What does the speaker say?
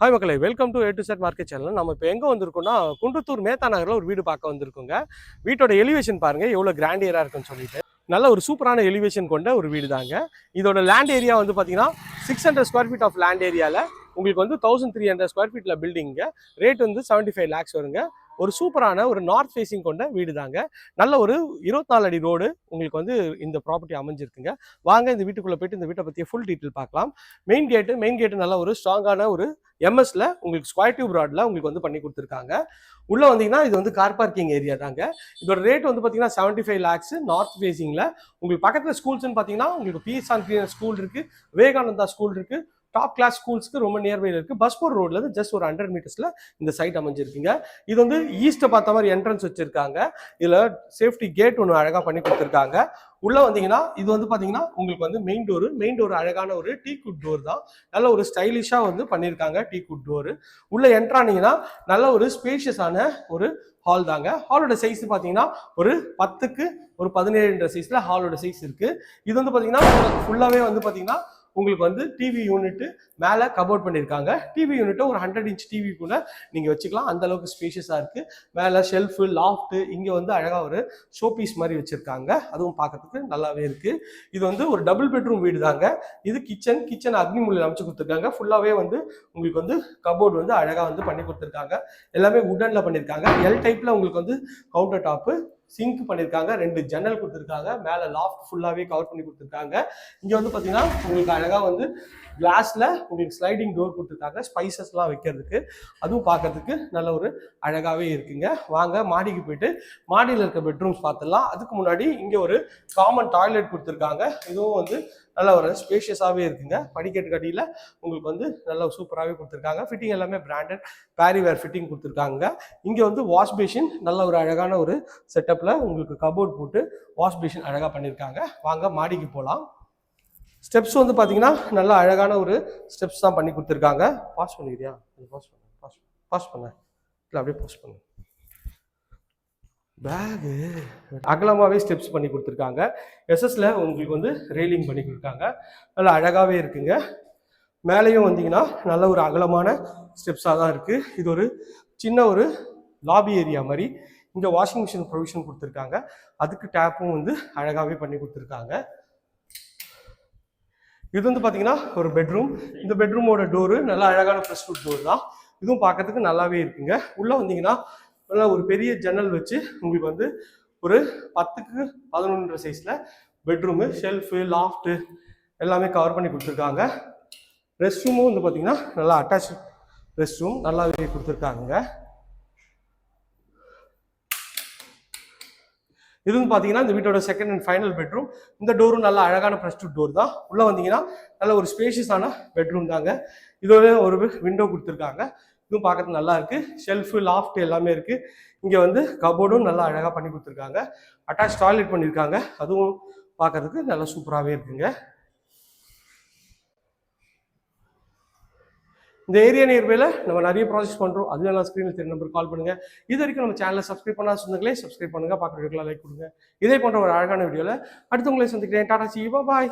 Hi மக்களை welcome to A to Z market channel நம்ம இப்போ எங்கே வந்திருக்கோம்னா குன்றத்தூர் மேத்தா நகரில் ஒரு வீடு பார்க்க வந்திருக்கோங்க. வீட்டோட எலிவேஷன் பாருங்கள் எவ்வளோ கிராண்டியராக இருக்குன்னு சொல்லிட்டு. நல்ல ஒரு சூப்பரான எலிவேஷன் கொண்ட ஒரு வீடு தாங்க இதோட லேண்ட் ஏரியா வந்து பார்த்தீங்கன்னா six hundred square feet of land ஏரியாவில் உங்களுக்கு வந்து தௌசண்ட் த்ரீ ஹண்ட்ரட் ஸ்கொயர் ஃபீட்டில் பில்டிங்க ரேட் வந்து செவன்ட்டி ஃபைவ் லேக்ஸ் வருங்க. ஒரு சூப்பரான ஒரு நார்த் ஃபேஸிங் கொண்ட வீடு தாங்க நல்ல ஒரு இருபத்தி நாலு அடி ரோடு உங்களுக்கு வந்து இந்த ப்ராப்பர்ட்டி அமைஞ்சிருக்குங்க. வாங்க இந்த வீட்டுக்குள்ளே போயிட்டு இந்த வீட்டை பற்றிய ஃபுல் டீட்டெயில் பார்க்கலாம். மெயின் கேட்டு மெயின் கேட்டு நல்ல ஒரு ஸ்ட்ராங்கான ஒரு எம்எஸ்ல உங்களுக்கு ஸ்கொயர் டியூப் ராட்ல உங்களுக்கு வந்து பண்ணி கொடுத்துருக்காங்க. உள்ள வந்தீங்கன்னா இது வந்து கார் பார்க்கிங் ஏரியா தாங்க. இதோட ரேட் வந்து பார்த்தீங்கன்னா செவன்ட்டி ஃபைவ் லேக்ஸ் நார்த் ஃபேசிங்ல உங்களுக்கு பக்கத்தில் ஸ்கூல்ஸ்னு பார்த்தீங்கன்னா உங்களுக்கு பிஎஸ் ஆன் ஸ்கூல் இருக்கு. விவேகானந்தா ஸ்கூல் இருக்கு. டாப் கிளாஸ் ஸ்கூல்ஸ்க்கு ரொம்ப நியர்பைல இருக்குது பஸ்போர் ரோட்லேருந்து ஜஸ்ட் ஒரு ஹண்ட்ரட் மீட்டர்ஸில் இந்த சைட் அமைஞ்சிருக்குங்க. இது வந்து ஈஸ்ட்டை பார்த்த மாதிரி என்ட்ரன்ஸ் வச்சுருக்காங்க. இதில் சேஃப்டி கேட் ஒன்று அழகாக பண்ணி கொடுத்துருக்காங்க. உள்ளே வந்தீங்கன்னா இது வந்து பார்த்தீங்கன்னா உங்களுக்கு வந்து மெயின் டோர் மெயின் டோர் அழகான ஒரு டீ குட் டோர் தான். நல்ல ஒரு ஸ்டைலிஷாக வந்து பண்ணியிருக்காங்க டீ குட் டோர் உள்ளே என்ட்ரானீங்கன்னா நல்ல ஒரு ஸ்பேஷியஸான ஒரு ஹால் தாங்க. ஹாலோட சைஸ் பார்த்தீங்கன்னா ஒரு பத்துக்கு ஒரு பதினேழுன்ற சைஸில் ஹாலோட சைஸ் இருக்குது இது வந்து பார்த்தீங்கன்னா ஃபுல்லாகவே வந்து பார்த்தீங்கன்னா உங்களுக்கு வந்து டிவி யூனிட்டு மேலே கபோர்ட் பண்ணியிருக்காங்க டிவி யூனிட்டை ஒரு ஹண்ட்ரட் இன்ச் டிவி கூட நீங்கள் வச்சுக்கலாம். அந்த அளவுக்கு ஸ்பேஷியஸாக இருக்குது மேலே ஷெல்ஃபு லாஃப்ட்டு இங்கே வந்து அழகாக ஒரு ஷோ பீஸ் மாதிரி வச்சுருக்காங்க. அதுவும் பார்க்கறதுக்கு நல்லாவே இருக்குது இது வந்து ஒரு டபுள் பெட்ரூம் வீடு தாங்க இது கிச்சன் கிச்சன் அக்னி மூலையில் அமைச்சு கொடுத்துருக்காங்க. ஃபுல்லாகவே வந்து உங்களுக்கு வந்து கபோர்டு வந்து அழகாக வந்து பண்ணி கொடுத்துருக்காங்க. எல்லாமே உடனில் பண்ணியிருக்காங்க எல் டைப்பில் உங்களுக்கு வந்து கவுண்டர் டாப்பு சிங்க் பண்ணியிருக்காங்க ரெண்டு ஜன்னல் கொடுத்துருக்காங்க மேலே லாஃப்ட் ஃபுல்லாகவே கவர் பண்ணி கொடுத்துருக்காங்க. இங்கே வந்து பார்த்தீங்கன்னா உங்களுக்கு அழகாக வந்து கிளாஸில் உங்களுக்கு ஸ்லைடிங் டோர் கொடுத்துருக்காங்க ஸ்பைசஸ்லாம் வைக்கிறதுக்கு. அதுவும் பார்க்கறதுக்கு நல்ல ஒரு அழகாகவே இருக்குங்க. வாங்க மாடிக்கு போயிட்டு மாடியில் இருக்க பெட்ரூம்ஸ் பார்த்துடலாம். அதுக்கு முன்னாடி இங்கே ஒரு காமன் டாய்லெட் கொடுத்துருக்காங்க. இதுவும் வந்து நல்ல ஒரு ஸ்பேஷியஸாகவே இருக்குங்க. படிக்கட்டு கட்டியில் உங்களுக்கு வந்து நல்ல சூப்பராகவே கொடுத்துருக்காங்க. ஃபிட்டிங் எல்லாமே பிராண்டட் பேரிவேர் ஃபிட்டிங் கொடுத்துருக்காங்க. இங்கே வந்து வாஷ் பேஷின் நல்ல ஒரு அழகான ஒரு செட்டப்பில் உங்களுக்கு கபோர்ட் போட்டு வாஷ் பேஷின் அழகாக பண்ணியிருக்காங்க வாங்க மாடிக்கு போகலாம் ஸ்டெப்ஸ் வந்து பார்த்தீங்கன்னா நல்லா அழகான ஒரு ஸ்டெப்ஸ் தான் பண்ணி கொடுத்துருக்காங்க. பாஸ் பண்ணிக்கிறியா? பாஸ் பண்ண பாஸ் பாஸ் பண்ண. இல்லை அப்படியே பாஸ் பண்ணு. பேகு அகலமாகவே ஸ்டெப்ஸ் பண்ணி கொடுத்துருக்காங்க. எஸ்எஸ்ல உங்களுக்கு வந்து ரெயிலிங் பண்ணி கொடுத்தாங்க நல்லா அழகாகவே இருக்குங்க. மேலேயும் வந்தீங்கன்னா நல்ல ஒரு அகலமான ஸ்டெப்ஸாக தான் இருக்குது இது ஒரு சின்ன ஒரு லாபி ஏரியா மாதிரி. இங்கே வாஷிங் மிஷின் ப்ரொவிஷன் கொடுத்துருக்காங்க. அதுக்கு டேப்பும் வந்து அழகாகவே பண்ணி கொடுத்துருக்காங்க. இது வந்து பார்த்தீங்கன்னா ஒரு பெட்ரூம் இந்த பெட்ரூமோட டோரு நல்லா அழகான ஃப்ரெஷ் ஃபுட் டோர் தான். இதுவும் பார்க்கறதுக்கு நல்லாவே இருக்குங்க. உள்ளே வந்தீங்கன்னா நல்லா ஒரு பெரிய ஜன்னல் வச்சு உங்களுக்கு வந்து ஒரு பத்துக்கு பதினொன்று சைஸில் பெட்ரூமு ஷெல்ஃபு லாஃப்ட்டு எல்லாமே கவர் பண்ணி கொடுத்துருக்காங்க. ரெஸ்ட் ரூமும் வந்து பார்த்தீங்கன்னா நல்லா அட்டாச் ரெஸ்ட் ரூம் நல்லாவே கொடுத்துருக்காங்க. இது வந்து பார்த்தீங்கன்னா இந்த வீட்டோட செகண்ட் அண்ட் ஃபைனல் பெட்ரூம் இந்த டோரும் நல்லா அழகான ப்ரெஸ் டோர் தான். உள்ளே வந்தீங்கன்னா நல்ல ஒரு ஸ்பேஷியஸான பெட்ரூம் தாங்க. இதோட ஒரு விண்டோ கொடுத்துருக்காங்க. இதுவும் பார்க்கறது நல்லா இருக்கு. ஷெல்ஃபு லாஃப்ட் எல்லாமே இருக்கு. இங்கே வந்து கபோர்டும் நல்லா அழகாக பண்ணி கொடுத்துருக்காங்க. அட்டாச் டாய்லெட் பண்ணியிருக்காங்க. அதுவும் பார்க்கறதுக்கு நல்லா சூப்பராகவே இருக்குங்க. இந்த ஏரியா நியர்பைல நம்ம நிறைய ப்ராஜெக்ட்ஸ் பண்ணுறோம் அது நல்லா ஸ்க்ரீனில் தெரிய நம்பர் கால் பண்ணுங்க. இது வரைக்கும் நம்ம சேனலை சப்ஸ்கிரைப் பண்ணால் சொந்தங்களே சப்ஸ்கிரைப் பண்ணுங்க. பார்க்குற வீடியோக்கெல்லாம் லைக் கொடுங்க. இதே போன்ற ஒரு அழகான வீடியோவில் அடுத்தவங்களே சந்திக்கிறேன். டாடா சி பாய்